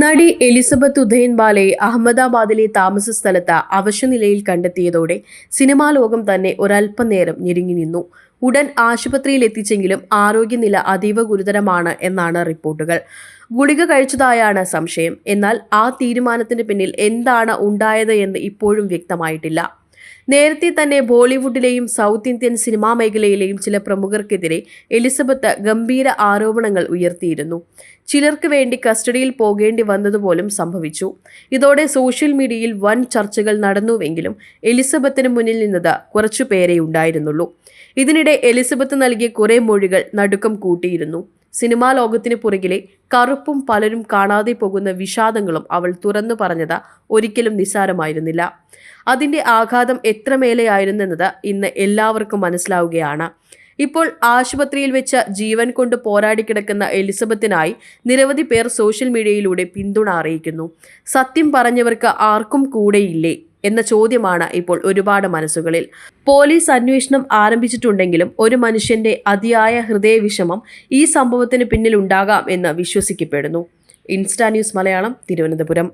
നടി എലിസബത്ത് ഉദയൻ ബാലയെ അഹമ്മദാബാദിലെ താമസ സ്ഥലത്ത് അവശനിലയിൽ കണ്ടെത്തിയതോടെ സിനിമാ ലോകം തന്നെ ഒരല്പനേരം ഞെരുങ്ങി നിന്നു. ഉടൻ ആശുപത്രിയിൽ എത്തിച്ചെങ്കിലും ആരോഗ്യനില അതീവ ഗുരുതരമാണ് എന്നാണ് റിപ്പോർട്ടുകൾ. ഗുളിക കഴിച്ചതായാണ് സംശയം. എന്നാൽ ആ തീരുമാനത്തിന് പിന്നിൽ എന്താണ് ഉണ്ടായത് എന്ന് ഇപ്പോഴും വ്യക്തമായിട്ടില്ല. നേരത്തെ തന്നെ ബോളിവുഡിലെയും സൗത്ത് ഇന്ത്യൻ സിനിമാ മേഖലയിലെയും ചില പ്രമുഖർക്കെതിരെ എലിസബത്ത് ഗംഭീര ആരോപണങ്ങൾ ഉയർത്തിയിരുന്നു. ചിലർക്ക് വേണ്ടി കസ്റ്റഡിയിൽ പോകേണ്ടി വന്നതുപോലും സംഭവിച്ചു. ഇതോടെ സോഷ്യൽ മീഡിയയിൽ വൻ ചർച്ചകൾ നടന്നുവെങ്കിലും എലിസബത്തിന് മുന്നിൽ നിന്നത് കുറച്ചു പേരെ ഉണ്ടായിരുന്നുള്ളൂ. ഇതിനിടെ എലിസബത്ത് നൽകിയ കുറേ മൊഴികൾ നടുക്കം കൂട്ടിയിരുന്നു. സിനിമാ ലോകത്തിന് പുറകിലെ കറുപ്പും പലരും കാണാതെ പോകുന്ന വിഷാദങ്ങളും അവൾ തുറന്നു പറഞ്ഞത് ഒരിക്കലും നിസ്സാരമായിരുന്നില്ല. അതിന്റെ ആഘാതം എത്ര മേലെയായിരുന്നെന്നത് ഇന്ന് എല്ലാവർക്കും മനസ്സിലാവുകയാണ്. ഇപ്പോൾ ആശുപത്രിയിൽ വെച്ച ജീവൻ കൊണ്ട് പോരാടിക്കിടക്കുന്ന എലിസബത്തിനായി നിരവധി പേർ സോഷ്യൽ മീഡിയയിലൂടെ പിന്തുണ അറിയിക്കുന്നു. സത്യം പറഞ്ഞവർക്ക് ആർക്കും കൂടെയില്ലേ? എന്ന ചോദ്യമാണ് ഇപ്പോൾ ഒരുപാട് മനസ്സുകളിൽ. പോലീസ് അന്വേഷണം ആരംഭിച്ചിട്ടുണ്ടെങ്കിലും ഒരു മനുഷ്യന്റെ അതിയായ ഹൃദയവിഷമം ഈ സംഭവത്തിന് പിന്നിലുണ്ടാകാം എന്ന് വിശ്വസിക്കപ്പെടുന്നു. Insta news Malayalam Thiruvananthapuram.